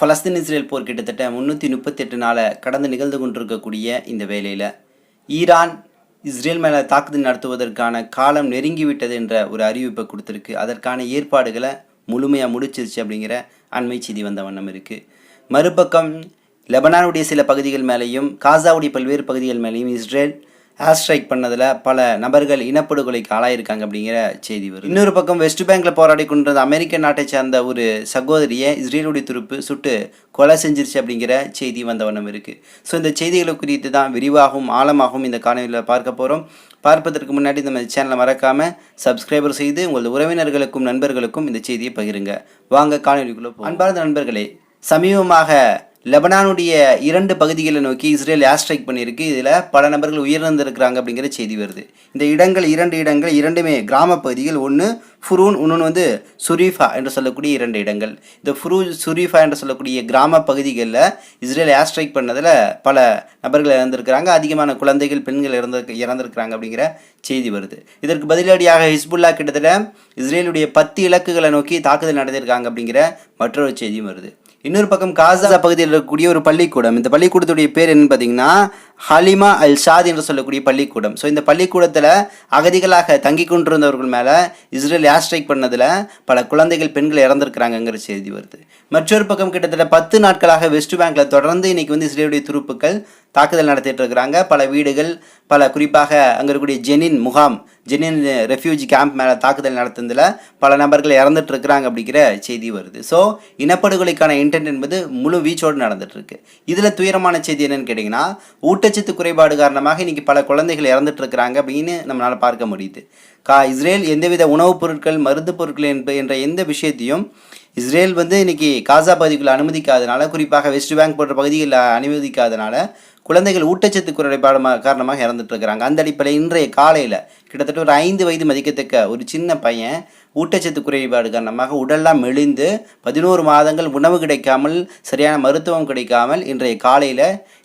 Palestine Israel போர் கிட்டத்தட்ட முந்நூற்றி முப்பத்தெட்டு நாளை கடந்து நிகழ்ந்து கொண்டிருக்கக்கூடிய இந்த வேலையில் ஈரான் இஸ்ரேல் மேலே தாக்குதல் நடத்துவதற்கான காலம் நெருங்கிவிட்டது என்ற ஒரு அறிவிப்பை கொடுத்துருக்கு. அதற்கான ஏற்பாடுகளை முழுமையாக முடிச்சிருச்சு அப்படிங்கிற அண்மை செய்தி வந்த வண்ணம் இருக்குது மறுபக்கம் லெபனானுடைய சில பகுதிகள் மேலேயும் காசாவுடைய பல்வேறு பகுதிகள் மேலேயும் இஸ்ரேல் ஏர் ஸ்ட்ரைக் பண்ணதில் பல நபர்கள் இனப்படுகொலைக்கு ஆளாயிருக்காங்க அப்படிங்கிற செய்தி வரும் இன்னொரு பக்கம் வெஸ்ட் பேங்கில் போராடி கொண்டிருந்த அமெரிக்க நாட்டை சார்ந்த ஒரு சகோதரியை இஸ்ரேலுடைய துருப்பு சுட்டு கொலை செஞ்சிருச்சு அப்படிங்கிற செய்தி வந்த வண்ணம் இருக்குது ஸோ இந்த செய்திகளை குறித்து தான் விரிவாகவும் ஆழமாகவும் இந்த காணொலியில் பார்க்க போகிறோம் பார்ப்பதற்கு முன்னாடி நம்ம சேனலை மறக்காமல் சப்ஸ்கிரைபர் செய்து உங்களது உறவினர்களுக்கும் நண்பர்களுக்கும் இந்த செய்தியை பகிருங்க. வாங்க காணொலிக்குள்ளே அன்பார்ந்த நண்பர்களே சமீபமாக லெபனானுடைய இரண்டு பகுதிகளை நோக்கி இஸ்ரேல் ஏர் ஸ்ட்ரைக் பண்ணியிருக்கு. இதில் பல நபர்கள் உயிரிழந்திருக்கிறாங்க அப்படிங்கிற செய்தி வருது. இந்த இடங்கள் இரண்டு இடங்கள் இரண்டுமே கிராம பகுதிகள். ஒன்று ஃபுரூன் இன்னொன்று வந்து சுரீஃபா என்று சொல்லக்கூடிய இரண்டு இடங்கள். இந்த ஃபுரூ சுரீஃபா என்று சொல்லக்கூடிய கிராம பகுதிகளில் இஸ்ரேல் ஏர் ஸ்ட்ரைக் பண்ணதில் பல நபர்கள் இறந்திருக்கிறாங்க. அதிகமான குழந்தைகள் பெண்கள் இறந்து இறந்திருக்கிறாங்க அப்படிங்கிற செய்தி வருது. இதற்கு பதிலடியாக ஹிஸ்புல்லா கிட்டத்தட்ட இஸ்ரேலுடைய பத்து இலக்குகளை நோக்கி தாக்குதல் நடத்தியிருக்காங்க அப்படிங்கிற மற்றொரு செய்தியும் வருது. இன்னொரு பக்கம் காசா பகுதியில் இருக்கக்கூடிய ஒரு பள்ளிக்கூடம். இந்த பள்ளிக்கூடத்துடைய பேர் என்னன்னு பார்த்தீங்கன்னா ஹலிமா அல் ஷாத் என்று சொல்லக்கூடிய பள்ளிக்கூடம். ஸோ இந்த பள்ளிக்கூடத்தில் அகதிகளாக தங்கி கொண்டிருந்தவர்கள் மேலே இஸ்ரேல் ஏர் ஸ்ட்ரைக் பண்ணதில் பல குழந்தைகள் பெண்கள் இறந்திருக்கிறாங்கங்கிற செய்தி வருது. மற்றொரு பக்கம் கிட்டத்தட்ட பத்து நாட்களாக வெஸ்ட் பேங்கில் தொடர்ந்து இன்னைக்கு வந்து இஸ்ரேலுடைய துருப்புக்கள் தாக்குதல் நடத்திட்டு இருக்கிறாங்க. பல வீடுகள் பல குறிப்பாக அங்கே இருக்கக்கூடிய ஜெனின் முகாம் ஜெனின் ரெஃப்யூஜி கேம்ப் மேலே தாக்குதல் நடத்துனதில் பல நபர்கள் இறந்துட்டு இருக்கிறாங்க அப்படிங்கிற செய்தி வருது. ஸோ இனப்படுகொலைக்கான இன்டென்ட் என்பது முழு வீச்சோடு நடந்துட்டு இருக்கு. இதில் துயரமான செய்தி என்னன்னு கேட்டிங்கன்னா ஊட்டச்சத்து குறைபாடு காரணமாக இன்னைக்கு பல குழந்தைகள் இறந்துட்டு இருக்கிறாங்க அப்படின்னு நம்மளால் பார்க்க முடியுது. கா இஸ்ரேல் எந்தவித உணவுப் பொருட்கள் மருந்து பொருட்கள் என்ற எந்த விஷயத்தையும் இஸ்ரேல் வந்து இன்னைக்கு காசா பகுதிக்குள்ள அனுமதிக்காதனால குறிப்பாக வெஸ்ட் பேங்க் போன்ற பகுதிகளில் அனுமதிக்காதனால குழந்தைகள் ஊட்டச்சத்து குறைபாடு காரணமாக இறந்துட்டு இருக்கிறாங்க அந்த அடிப்படையில் இன்றைய காலையில் கிட்டத்தட்ட ஒரு ஐந்து வயது மதிக்கத்தக்க ஒரு சின்ன பையன் ஊட்டச்சத்து குறைபாடு காரணமாக உடல்லாம் மெலிந்து பதினோரு மாதங்கள் உணவு கிடைக்காமல் சரியான மருத்துவம் கிடைக்காமல் இன்றைய காலையில்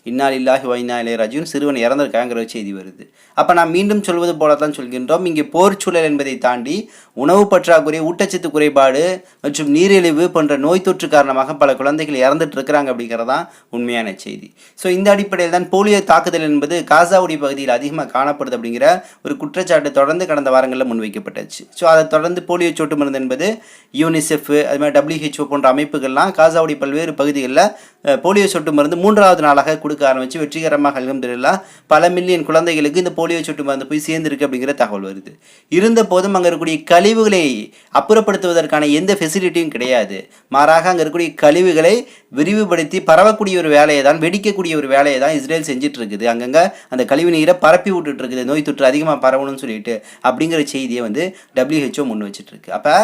இன்னால் இல்லாஹி வைனா இளையராஜும் சிறுவன் இறந்திருக்காங்கிற செய்தி வருது. அப்போ நான் மீண்டும் சொல்வது போல தான் சொல்கின்றோம். இங்கே போர் சூழல் என்பதை தாண்டி உணவு பற்றாக்குறை ஊட்டச்சத்து குறைபாடு மற்றும் நீரிழிவு போன்ற நோய் தொற்று காரணமாக பல குழந்தைகள் இறந்துட்டு இருக்கிறாங்க அப்படிங்கிறது தான் உண்மையான செய்தி. ஸோ இந்த அடிப்படையில் தான் போலியோ தாக்குதல் என்பது காசாவுடி பகுதியில் அதிகமாக காணப்படுது அப்படிங்கிற ஒரு குற்றச்சாட்டு தொடர்ந்து கடந்த வாரங்களில் முன்வைக்கப்பட்டுச்சு. ஸோ அதை தொடர்ந்து போலியோ சொட்டு மருந்து என்பது யூனிசெஃப் அது மாதிரி டபிள்யூஹெச்ஓ போன்ற அமைப்புகள்லாம் காசாவுடைய பல்வேறு பகுதிகளில் போலியோ சொட்டு மருந்து மூன்றாவது நாளாக கொடுக்க ஆரம்பித்து வெற்றிகரமாக அலமதுல்லா பல மில்லியன் குழந்தைகளுக்கு இந்த போலியோ சொட்டு மருந்து போய் சேர்ந்துருக்கு அப்படிங்கிற தகவல் வருது. இருந்த போதும் அங்கே இருக்கக்கூடிய கழிவுகளை அப்புறப்படுத்துவதற்கான எந்த ஃபெசிலிட்டியும் கிடையாது. மாறாக அங்கே இருக்கக்கூடிய கழிவுகளை விரிவுபடுத்தி பரவக்கூடிய ஒரு வேலையை தான் வெடிக்கக்கூடிய ஒரு வேலையை தான் இஸ்ரேல் செஞ்சுட்டு இருக்குது. அங்கங்கே அந்த கழிவு நீரை பரப்பி விட்டுட்டு இருக்குது. நோய் தொற்று அதிகமாக பரவணும்னு சொல்லிட்டு அப்படிங்கிற செய்தியை வந்து டபிள்யூஹெச்ஓ முன் வச்சுட்டு இருக்கு அப்போ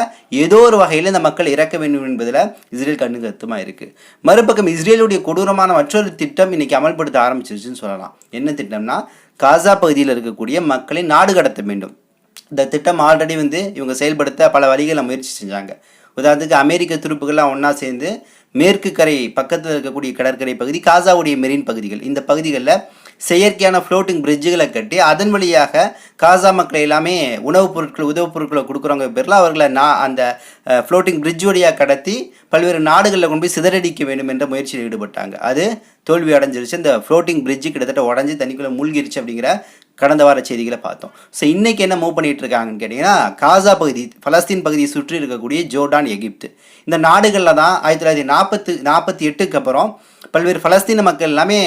ஏதோ ஒரு வகையில் இந்த மக்கள் இறக்க வேண்டும் என்பதில் இஸ்ரேல் கண்ணு கருத்துமாக இருக்குது மறுபக்கம் இஸ்ரேலுடைய கொடூரமான மற்றொரு திட்டம் இன்னைக்கு அமல்படுத்த ஆரம்பிச்சிருச்சுன்னு சொல்லலாம். என்ன திட்டம்னா காசா பகுதியில் இருக்கக்கூடிய மக்களை நாடு கடத்த வேண்டும். இந்த திட்டம் ஆல்ரெடி வந்து இவங்க செயல்படுத்த பல வழிகளை முயற்சி செஞ்சாங்க. உதாரணத்துக்கு அமெரிக்க துருப்புகள்லாம் ஒன்றா சேர்ந்து மேற்கு கரை பக்கத்தில் இருக்கக்கூடிய கடற்கரை பகுதி காசாவுடைய மெரின் பகுதிகள். இந்த பகுதிகளில் செயற்கையான ஃப்ளோட்டிங் பிரிட்ஜுகளை கட்டி அதன் வழியாக காசா மக்கள் எல்லாமே உணவுப் பொருட்கள் உதவுப் பொருட்களை கொடுக்குறவங்க பேரில் அவர்களை நான் அந்த ஃப்ளோட்டிங் பிரிட்ஜ் வழியாக கடத்தி பல்வேறு நாடுகளில் கொண்டு போய் சிதறடிக்க வேண்டும் என்ற முயற்சியில் ஈடுபட்டாங்க. அது தோல்வி அடைஞ்சிருச்சு. இந்த ஃப்ளோட்டிங் பிரிட்ஜு கிட்டத்தட்ட உடஞ்சி தண்ணிக்குள்ளே மூழ்கிருச்சு அப்படிங்கிற கடந்த வார செய்திகளை பார்த்தோம். ஸோ இன்றைக்கி என்ன மூவ் பண்ணிட்டு இருக்காங்கன்னு கேட்டிங்கன்னா காசா பகுதி பலஸ்தீன் பகுதியை சுற்றி இருக்கக்கூடிய ஜோர்டான் எகிப்து. இந்த நாடுகளில் தான் ஆயிரத்தி தொள்ளாயிரத்தி நாற்பத்து நாற்பத்தி எட்டுக்கு அப்புறம் பல்வேறு பலஸ்தீன மக்கள் எல்லாமே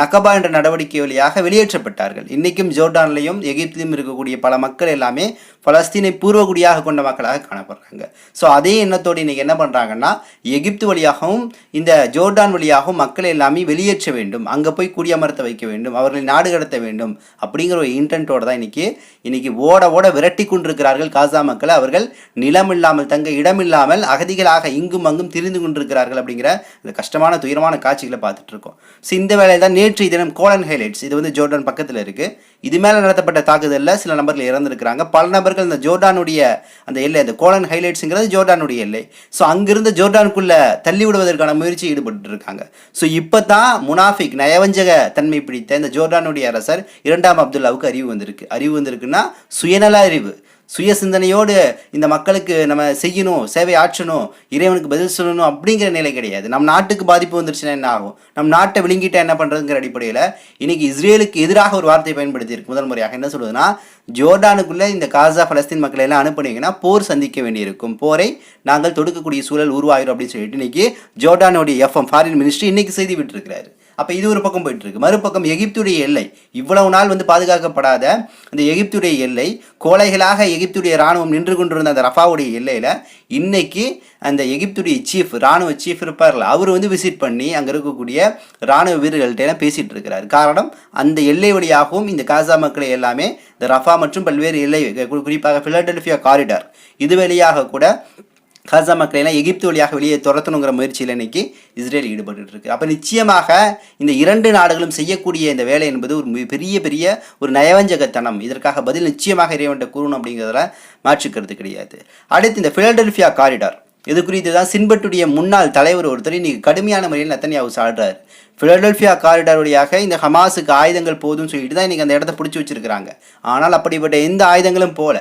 நக்கபா என்ற நடவடிக்கை வழியாக வெளியேற்றப்பட்டார்கள். இன்றைக்கும் ஜோர்டான்லையும் எகிப்திலும் இருக்கக்கூடிய பல மக்கள் எல்லாமே பலஸ்தீனை பூர்வகுடியாக கொண்ட மக்களாக காணப்படுறாங்க. ஸோ அதே எண்ணத்தோடு இன்னைக்கு என்ன பண்ணுறாங்கன்னா எகிப்து வழியாகவும் இந்த ஜோர்டான் வழியாகவும் மக்களை எல்லாமே வெளியேற்ற வேண்டும். அங்கே போய் குடியமர்த்த வைக்க வேண்டும். அவர்களை நாடு கடத்த வேண்டும். அப்படிங்கிற ஒரு இன்டென்ட்டோட தான் இன்றைக்கி இன்னைக்கு ஓட ஓட விரட்டி கொண்டிருக்கிறார்கள் காசா மக்களை. அவர்கள் நிலம் இல்லாமல் தங்க இடம் இல்லாமல் அகதிகளாக இங்கும் அங்கும் திரிந்து கொண்டிருக்கிறார்கள் அப்படிங்கிற இந்த கஷ்டமான துயரமான காட்சிகளை பார்த்துட்டு இருக்கோம். ஸோ இந்த வேலையில் தான் நேற்று தினம் கோலன் ஹைலைட்ஸ் இது வந்து ஜோர்டான் பக்கத்தில் இருக்குது இது மேலே நடத்தப்பட்ட தாக்குதலில் சில நபர்கள் இறந்துருக்கிறாங்க. பல நபர்கள் இந்த ஜோர்டானுடைய அந்த எல்லை அந்த கோலன் ஹைலைட்ஸுங்கிறது ஜோர்டானுடைய எல்லை. ஸோ அங்கிருந்து ஜோர்டானுக்குள்ளே தள்ளி விடுவதற்கான முயற்சி ஈடுபட்டு இருக்காங்க ஸோ இப்போ தான் முனாஃபிக் நயவஞ்சக தன்மை பிடித்த இந்த ஜோர்டானுடைய அரசர் இரண்டாம் அப்துல்லாவுக்கு அறிவு வந்திருக்கு. அறிவு வந்திருக்குன்னா சுயநல அறிவு. சுய சிந்தனையோடு இந்த மக்களுக்கு நம்ம செய்யணும் சேவை ஆற்றணும் இறைவனுக்கு பதில் சொல்லணும் அப்படிங்கிற நிலை கிடையாது. நம் நாட்டுக்கு பாதிப்பு வந்துருச்சுன்னா என்ன ஆகும்? நம் நாட்டை விழுங்கிட்டா என்ன பண்ணுறதுங்கிற அடிப்படையில் இன்னைக்கு இஸ்ரேலுக்கு எதிராக ஒரு வார்த்தையை பயன்படுத்தியிருக்கு. முதல் முறையாக என்ன சொல்லுதுன்னா ஜோர்டானுக்குள்ளே இந்த காசா பலஸ்தீன் மக்களை எல்லாம் அனுப்புனீங்கன்னா போர் சந்திக்க வேண்டியிருக்கும். போரை நாங்கள் தொடுக்கக்கூடிய சூழல் உருவாயிரும் அப்படின்னு சொல்லிட்டு இன்னைக்கு ஜோர்டானுடைய எஃப்எம் ஃபாரின் மினிஸ்ட்ரி இன்னைக்கு செய்தி விட்டுருக்கிறாரு. அப்போ இது ஒரு பக்கம் போயிட்டுருக்கு. மறுபக்கம் எகிப்துடைய எல்லை. இவ்வளவு நாள் வந்து பாதுகாக்கப்படாத அந்த எகிப்துடைய எல்லை கோழைகளாக எகிப்துடைய ராணுவம் நின்று கொண்டிருந்த அந்த ரஃபாவுடைய எல்லையில் இன்னைக்கு அந்த எகிப்துடைய சீஃப் ராணுவ சீஃப் இருப்பார்ல அவர் வந்து விசிட் பண்ணி அங்கே இருக்கக்கூடிய ராணுவ வீரர்கள்ட்டெல்லாம் பேசிகிட்டு இருக்கிறார். காரணம் அந்த எல்லை வழியாகவும் இந்த காசா மக்களை எல்லாமே இந்த ரஃபா மற்றும் பல்வேறு எல்லை குறிப்பாக பிலடெல்பியா காரிடார் இது வழியாக கூட காசா மக்களை எல்லாம் எகிப்து வழியாக வெளியே துரத்தணுங்கிற முயற்சியில் இன்னைக்கு இஸ்ரேல் ஈடுபட்டு இருக்கு. அப்போ நிச்சயமாக இந்த இரண்டு நாடுகளும் செய்யக்கூடிய இந்த வேலை என்பது ஒரு மிக பெரிய பெரிய ஒரு நயவஞ்சகத்தனம். இதற்காக பதில் நிச்சயமாக இறைவன்ட்ட கூறணும் அப்படிங்கிறதுல மாற்றுக்கிறது கிடையாது. அடுத்து இந்த பிலடெல்ஃபியா காரிடார் இது குறித்து தான் சின்பட்டுடைய முன்னாள் தலைவர் ஒருத்தர் இன்னைக்கு கடுமையான முறையில் நத்தன்யாவு சாடுறாரு. பிலடெல்ஃபியா காரிடார் வழியாக இந்த ஹமாஸுக்கு ஆயுதங்கள் போதும்னு சொல்லிட்டு தான் இன்னைக்கு அந்த இடத்த பிடிச்சி வச்சிருக்கிறாங்க. ஆனால் அப்படிப்பட்ட எந்த ஆயுதங்களும் போல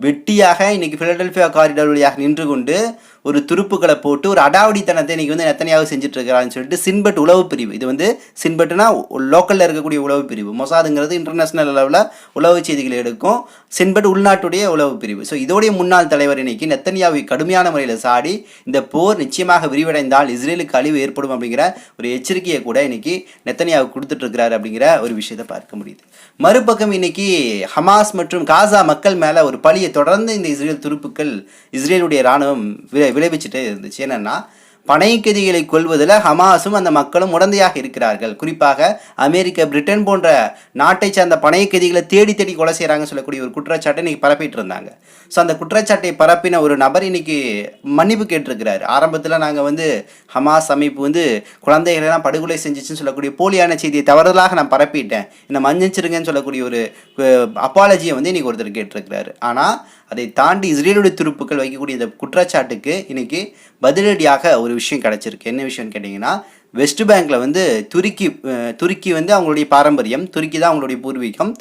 வெட்டியாக இன்னைக்கு பிலடெல்பியா காரிடர் வழியாக நின்று கொண்டு ஒரு துருப்புக்களை போட்டு ஒரு அடாவடித்தனத்தை இன்றைக்கி வந்து நெத்தனியாக செஞ்சுட்டு இருக்கிறான்னு சொல்லிட்டு சின்பட் உளவு பிரிவு. இது வந்து சின்பட்டுனா லோக்கலில் இருக்கக்கூடிய உளவு பிரிவு. மொசாதுங்கிறது இன்டர்நேஷ்னல் லெவலில் உளவு செய்திகளை எடுக்கும். சின்பட் உள்நாட்டுடைய உளவு பிரிவு. ஸோ இதோடைய முன்னாள் தலைவர் இன்னைக்கு நெத்தனியாவை கடுமையான முறையில் சாடி இந்த போர் நிச்சயமாக விரிவடைந்தால் இஸ்ரேலுக்கு அழிவு ஏற்படும் அப்படிங்கிற ஒரு எச்சரிக்கையை கூட இன்னைக்கு நெத்தனியாவுக்கு கொடுத்துட்ருக்கிறார் அப்படிங்கிற ஒரு விஷயத்தை பார்க்க முடியுது. மறுபக்கம் இன்னைக்கு ஹமாஸ் மற்றும் காசா மக்கள் மேலே ஒரு பழியை தொடர்ந்து இந்த இஸ்ரேல் துருப்புக்கள் இஸ்ரேலுடைய இராணுவம் விளை விளைவிச்சுட்டே இருந்துச்சு. என்னன்னா பனைக்கதிகளை கொள்வதில் ஹமாஸும் அந்த மக்களும் உடந்தையாக இருக்கிறார்கள். குறிப்பாக அமெரிக்கா பிரிட்டன் போன்ற நாட்டை சார்ந்த பனைக்கதிகளை தேடி தேடி கொலை செய்கிறாங்கன்னு சொல்லக்கூடிய ஒரு குற்றச்சாட்டை இன்றைக்கி பரப்பிட்டு இருந்தாங்க. ஸோ அந்த குற்றச்சாட்டை பரப்பின ஒரு நபர் இன்னைக்கு மன்னிப்பு கேட்டிருக்கிறார். ஆரம்பத்தில் நாங்கள் வந்து ஹமாஸ் அமைப்பு வந்து குழந்தைகளெல்லாம் படுகொலை செஞ்சிச்சுன்னு சொல்லக்கூடிய போலியான செய்தியை தவறுதலாக நான் பரப்பிட்டேன். என்னை மன்னிச்சிருங்கன்னு சொல்லக்கூடிய ஒரு அப்பாலஜியை வந்து இன்னைக்கு ஒருத்தர் கேட்டிருக்கிறாரு. ஆனால் அதை தாண்டி இஸ்ரேலுடைய துருப்புக்கள் வைக்கக்கூடிய இந்த குற்றச்சாட்டுக்கு இன்னைக்கு பதிலடியாக ஒரு விஷயம் கிடச்சிருக்கு. என்ன விஷயம்னு கேட்டிங்கன்னா வெஸ்ட் பேங்கில் வந்து துருக்கி துருக்கி வந்து அவங்களுடைய பாரம்பரியம் துருக்கி தான் அவங்களுடைய பூர்வீகம்.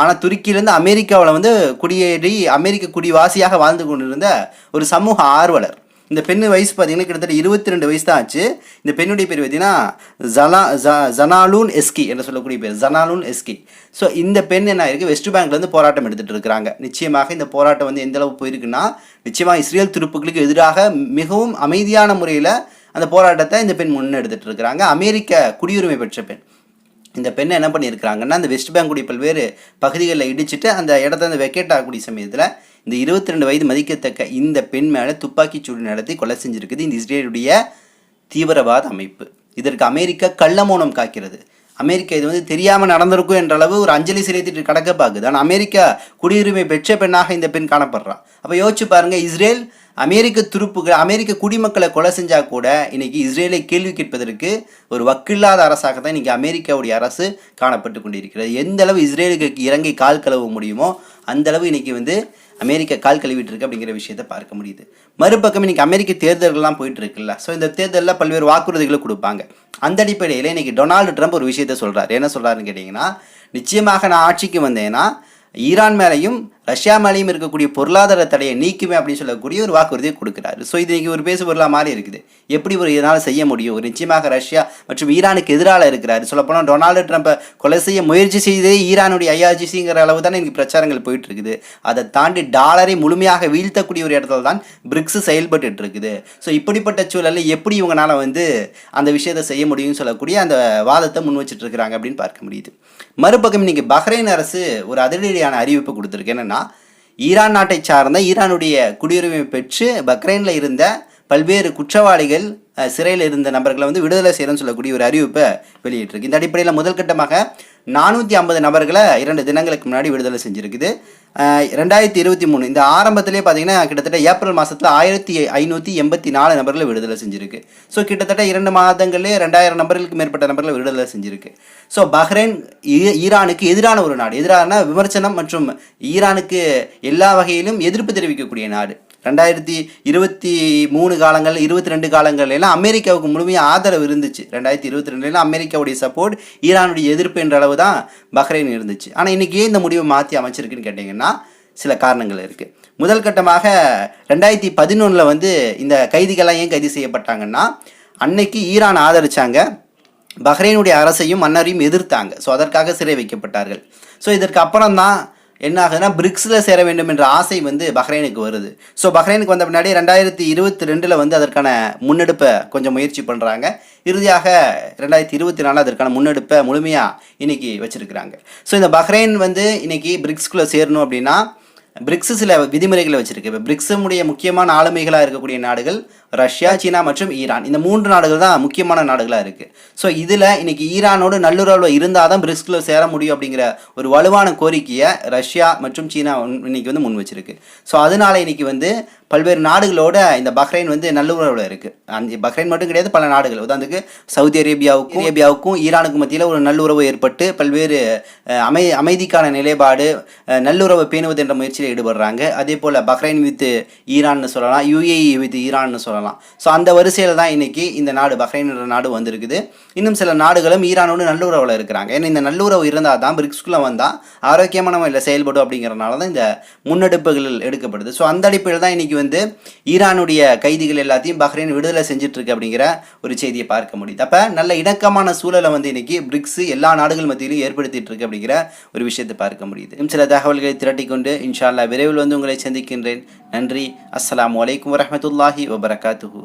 ஆனால் துருக்கியிலேருந்து அமெரிக்காவில் வந்து குடியேறி அமெரிக்க குடிவாசியாக வாழ்ந்து கொண்டிருந்த ஒரு சமூக ஆர்வலர். இந்த பெண்ணு வயசு பார்த்தீங்கன்னா கிட்டத்தட்ட இருபத்தி ரெண்டு வயசு தான் ஆச்சு. இந்த பெண்ணுடைய பேர் பார்த்தீங்கன்னா ஜலா ஜ ஜனாலூன் எஸ்கி என்று சொல்லக்கூடிய பேர். ஜனாலூன் எஸ்கி. ஸோ இந்த பெண் என்ன இருக்குது வெஸ்ட் பேங்க்லேருந்து போராட்டம் எடுத்துகிட்டு இருக்கிறாங்க. நிச்சயமாக இந்த போராட்டம் வந்து எந்த அளவு போயிருக்குன்னா நிச்சயமாக இஸ்ரேல் துருப்புகளுக்கு எதிராக மிகவும் அமைதியான முறையில் அந்த போராட்டத்தை இந்த பெண் முன்னெடுத்துட்டு இருக்கிறாங்க. அமெரிக்க குடியுரிமை பெற்ற பெண். இந்த பெண்ணை என்ன பண்ணியிருக்கிறாங்கன்னா அந்த வெஸ்ட் பேங்குடைய பல்வேறு பகுதிகளில் இடிச்சிட்டு அந்த இடத்த அந்த வெக்கேட் ஆகக்கூடிய சமயத்தில் இந்த இருபத்தி ரெண்டு வயது மதிக்கத்தக்க இந்த பெண் மேலே துப்பாக்கிச்சூடு நடத்தி கொலை செஞ்சிருக்குது. இந்த இஸ்ரேலுடைய தீவிரவாத அமைப்பு. இதற்கு அமெரிக்கா கள்ளமௌனம் காக்கிறது. அமெரிக்கா இது வந்து தெரியாமல் நடந்திருக்கும் என்ற அளவு ஒரு அஞ்சலி செலுத்திட்டு கடக்க பார்க்குது ஆனால் அமெரிக்கா குடியுரிமை பெற்ற பெண்ணாக இந்த பெண் காணப்படுறான் அப்போ யோசிச்சு பாருங்கள் இஸ்ரேல் அமெரிக்க துருப்புகள் அமெரிக்க குடிமக்களை கொலை செஞ்சால் கூட இன்றைக்கி இஸ்ரேலை கேள்வி கேட்பதற்கு ஒரு வக்கில்லாத அரசாக தான் இன்றைக்கி அமெரிக்காவுடைய அரசு காணப்பட்டு கொண்டிருக்கிறது. எந்த அளவு இஸ்ரேலுக்கு இறங்கி கால் கழுவ முடியுமோ அந்தளவு இன்றைக்கி வந்து அமெரிக்கா கால் கழுவிட்டுருக்கு அப்படிங்கிற விஷயத்தை பார்க்க முடியுது. மறுபக்கம் இன்றைக்கி அமெரிக்க தேர்தல்கள்லாம் போயிட்டு இருக்குல்ல. ஸோ இந்த தேர்தலில் பல்வேறு வாக்குறுதிகளை கொடுப்பாங்க. அந்த அடிப்படையில் இன்றைக்கி டொனால்டு ட்ரம்ப் ஒரு விஷயத்த சொல்கிறார் என்ன சொல்கிறாருன்னு கேட்டிங்கன்னா நிச்சயமாக நான் ஆட்சிக்கு வந்தேன்னா ஈரான் மேலேயும் ரஷ்யா மேலேயும் இருக்கக்கூடிய பொருளாதார தடையை நீக்குமே அப்படின்னு சொல்லக்கூடிய ஒரு வாக்குறுதியை கொடுக்குறாரு. ஸோ இது இன்றைக்கி ஒரு பேசு பொருளாக மாறி இருக்குது. எப்படி ஒரு இதனால் செய்ய முடியும்? ஒரு நிச்சயமாக ரஷ்யா மற்றும் ஈரானுக்கு எதிராக இருக்கிறாரு. சொல்லப்போனால் டொனால்டு ட்ரம்ப்பை கொலை செய்ய முயற்சி செய்தே ஈரானுடைய ஐஆர்ஜிசிங்கிற அளவு தான் இன்னைக்கு பிரச்சாரங்கள் போயிட்டு இருக்குது அதை தாண்டி டாலரை முழுமையாக வீழ்த்தக்கூடிய ஒரு இடத்துல தான் பிரிக்ஸ் செயல்பட்டு இருக்குது ஸோ இப்படிப்பட்ட சூழலில் எப்படி இவங்களால வந்து அந்த விஷயத்தை செய்ய முடியும்னு சொல்லக்கூடிய அந்த வாதத்தை முன் வச்சுட்டு இருக்கிறாங்க அப்படின்னு பார்க்க முடியுது. மறுபக்கம் இன்றைக்கி பஹ்ரைன் அரசு ஒரு அதிரடியான அறிவிப்பு கொடுத்துருக்கு. என்னன்னா ஈரான் நாட்டை சார்ந்த ஈரானுடைய குடியுரிமை பெற்று பக்ரைனில் இருந்த பல்வேறு குற்றவாளிகள் சிறையில் இருந்த நபர்களை வந்து விடுதலை செய்யணும்னு சொல்லக்கூடிய ஒரு அறிவிப்பை வெளியிட்டிருக்கு. இந்த அடிப்படையில் முதல் கட்டமாக நானூற்றி ஐம்பது நபர்களை இரண்டு தினங்களுக்கு முன்னாடி விடுதலை செஞ்சுருக்குது. ரெண்டாயிரத்தி இருபத்தி மூணு இந்த ஆரம்பத்திலே பார்த்தீங்கன்னா கிட்டத்தட்ட ஏப்ரல் மாதத்தில் ஆயிரத்தி ஐநூற்றி எண்பத்தி நாலு நபர்களை விடுதலை செஞ்சுருக்கு. ஸோ கிட்டத்தட்ட இரண்டு மாதங்களே ரெண்டாயிரம் நபர்களுக்கு மேற்பட்ட நபர்களை விடுதலை செஞ்சுருக்கு. ஸோ பஹ்ரைன் ஈரானுக்கு எதிரான ஒரு நாடு. எதிரான விமர்சனம் மற்றும் ஈரானுக்கு எல்லா வகையிலும் எதிர்ப்பு தெரிவிக்கக்கூடிய நாடு. ரெண்டாயிரத்தி இருபத்தி மூணு காலங்கள் இருபத்தி ரெண்டு காலங்கள்ல எல்லாம் அமெரிக்காவுக்கு முழுமையாக ஆதரவு இருந்துச்சு. ரெண்டாயிரத்தி இருபத்தி ரெண்டுலாம் அமெரிக்காவுடைய சப்போர்ட் ஈரானுடைய எதிர்ப்பு என்ற அளவு தான் பஹ்ரைன் இருந்துச்சு. ஆனால் இன்றைக்கி ஏன் இந்த முடிவை மாற்றி அமைச்சிருக்குன்னு கேட்டிங்கன்னா சில காரணங்கள் இருக்குது முதல் கட்டமாக ரெண்டாயிரத்தி பதினொன்றில் வந்து இந்த கைதிகள்லாம் ஏன் கைது செய்யப்பட்டாங்கன்னா அன்னைக்கு ஈரான் ஆதரித்தாங்க பஹ்ரைனுடைய அரசையும் மன்னரையும் எதிர்த்தாங்க. ஸோ அதற்காக சிறை வைக்கப்பட்டார்கள். ஸோ இதற்கு அப்புறம் தான் என்ன ஆகுதுன்னா பிரிக்ஸில் சேர வேண்டும் என்ற ஆசை வந்து பஹ்ரைனுக்கு வருது. ஸோ பஹ்ரைனுக்கு வந்த பின்னாடி ரெண்டாயிரத்தி இருபத்தி ரெண்டில் வந்து அதற்கான முன்னெடுப்பை கொஞ்சம் முயற்சி பண்ணுறாங்க இறுதியாக ரெண்டாயிரத்தி இருபத்தி நாலு அதற்கான முன்னெடுப்பை முழுமையாக இன்னைக்கு வச்சுருக்கிறாங்க. ஸோ இந்த பஹ்ரைன் வந்து இன்றைக்கி பிரிக்ஸ்குள்ளே சேரணும் அப்படின்னா பிரிக்ஸ் சில விதிமுறைகளை வச்சிருக்கு. இப்போ பிரிக்ஸுடைய முக்கியமான ஆளுமைகளாக இருக்கக்கூடிய நாடுகள் ரஷ்யா சீனா மற்றும் ஈரான். இந்த மூன்று நாடுகள் தான் முக்கியமான நாடுகளாக இருக்குது ஸோ இதில் இன்னைக்கு ஈரானோடு நல்லுறவில் இருந்தால் தான் பிரிக்ஸில் சேர முடியும் அப்படிங்கிற ஒரு வலுவான கோரிக்கையை ரஷ்யா மற்றும் சீனா இன்னைக்கு வந்து முன் வச்சிருக்கு. ஸோ அதனால இன்னைக்கு வந்து பல்வேறு நாடுகளோட இந்த பஹ்ரைன் வந்து நல்லுறவில் இருக்குது அந்த பஹ்ரைன் மட்டும் கிடையாது பல நாடுகள். உதாரணத்துக்கு சவுதி அரேபியாவுக்கும் அரேபியாவுக்கும் ஈரானுக்கும் மத்தியில் ஒரு நல்லுறவு ஏற்பட்டு பல்வேறு அமை அமைதிக்கான நிலைப்பாடு நல்லுறவை பேணுவது என்ற முயற்சியில் ஈடுபடுறாங்க. அதே போல் பஹ்ரைன் வித் ஈரான்னு சொல்லலாம் யுஏஇ வித் ஈரான்னு சொல்லலாம். ஸோ அந்த வரிசையில் தான் இன்னைக்கு இந்த நாடு பஹ்ரைன் என்ற நாடு வந்திருக்குது. இன்னும் சில நாடுகளும் ஈரானோடு நல்லுறவில் இருக்கிறாங்க. ஏன்னா இந்த நல்லுறவு இருந்தால் தான் பிரிக்ஸ்குள்ளே வந்தால் ஆரோக்கியமான முறையில் செயல்படும் அப்படிங்கிறனால தான் இந்த முன்னெடுப்புகள் எடுக்கப்படுது. ஸோ அந்த அடிப்படையில் தான் இன்னைக்கு வந்து ஈரானுடைய கைதிகள் எல்லாத்தையும் பஹ்ரைன் விடுதலை செஞ்சுட்டு இருக்கு அப்படிங்கிற ஒரு செய்தியை பார்க்க முடியுது. அப்போ நல்ல இணக்கமான சூழலை வந்து இன்னைக்கு பிரிக்ஸ் எல்லா நாடுகள் மத்தியிலும் ஏற்படுத்திட்டு இருக்கு அப்படிங்கிற ஒரு விஷயத்தை பார்க்க முடியுது. சில தகவல்களை திரட்டிக்கொண்டு இன்ஷா அல்லாஹ் விரைவில் வந்து உங்களை சந்திக்கின்றேன். நன்றி. அஸ்லாம் வலைக்கம் வரமத்துல்லாஹி வபரகாத்துஹு.